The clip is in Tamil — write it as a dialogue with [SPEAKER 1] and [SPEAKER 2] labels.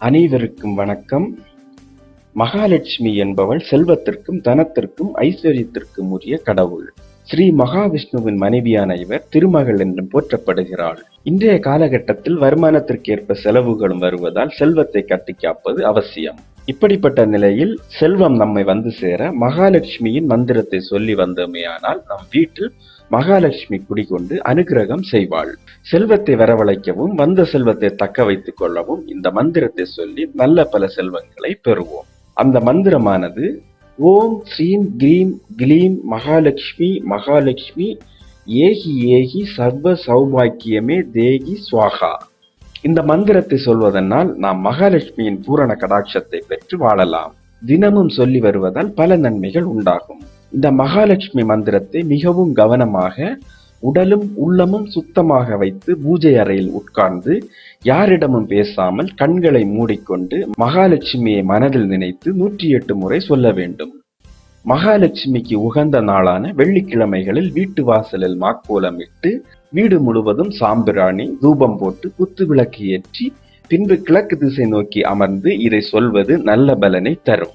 [SPEAKER 1] அனைவருக்கும் வணக்கம். மகாலட்சுமி என்பவள் செல்வத்திற்கும் தனத்திற்கும் ஐஸ்வர்யத்திற்கும் உரிய கடவுள். ஸ்ரீ மகாவிஷ்ணுவின் மனைவியான இவர் திருமகள் என்றும் போற்றப்படுகிறாள். இன்றைய காலகட்டத்தில் வருமானத்திற்கேற்ப செலவுகளும் வருவதால் செல்வத்தை கட்டி காப்பது அவசியம். இப்படிப்பட்ட நிலையில் செல்வம் நம்மை வந்து சேர மகாலட்சுமியின் மந்திரத்தை சொல்லி வந்தோமேயானால் நம் வீட்டில் மகாலட்சுமி குடிகொண்டு அனுகிரகம் செய்வாள். செல்வத்தை வரவழைக்கவும் வந்த செல்வத்தை தக்க வைத்துக் கொள்ளவும் இந்த மந்திரத்தை சொல்லி நல்ல பல செல்வங்களை பெறுவோம். அந்த மந்திரமானது ஓம் ஸ்ரீம் கிரீம் கிளீம் மகாலட்சுமி மகாலட்சுமி ஏகி ஏகி சர்வ சௌபாக்கியமே தேகி சுவாகா. இந்த மந்திரத்தை சொல்வதனால் நாம் மகாலட்சுமியின் பூரண கடாட்சத்தை பெற்று வாழலாம். தினமும் சொல்லி வருவதால் பல நன்மைகள் உண்டாகும். இந்த மகாலட்சுமி மந்திரத்தை மிகவும் கவனமாக உடலும் உள்ளமும் சுத்தமாக வைத்து பூஜை அறையில் உட்கார்ந்து யாரிடமும் பேசாமல் கண்களை மூடிக்கொண்டு மகாலட்சுமியை மனதில் நினைத்து நூற்றி எட்டு முறை சொல்ல வேண்டும். மகாலட்சுமிக்கு உகந்த நாளான வெள்ளிக்கிழமைகளில் வீட்டு வாசலில் மாக்கோலமிட்டு வீடு முழுவதும் சாம்பிராணி தூபம் போட்டு குத்து விளக்கு ஏற்றி பின்பு கிழக்கு திசை நோக்கி அமர்ந்து இதை சொல்வது நல்ல பலனை தரும்.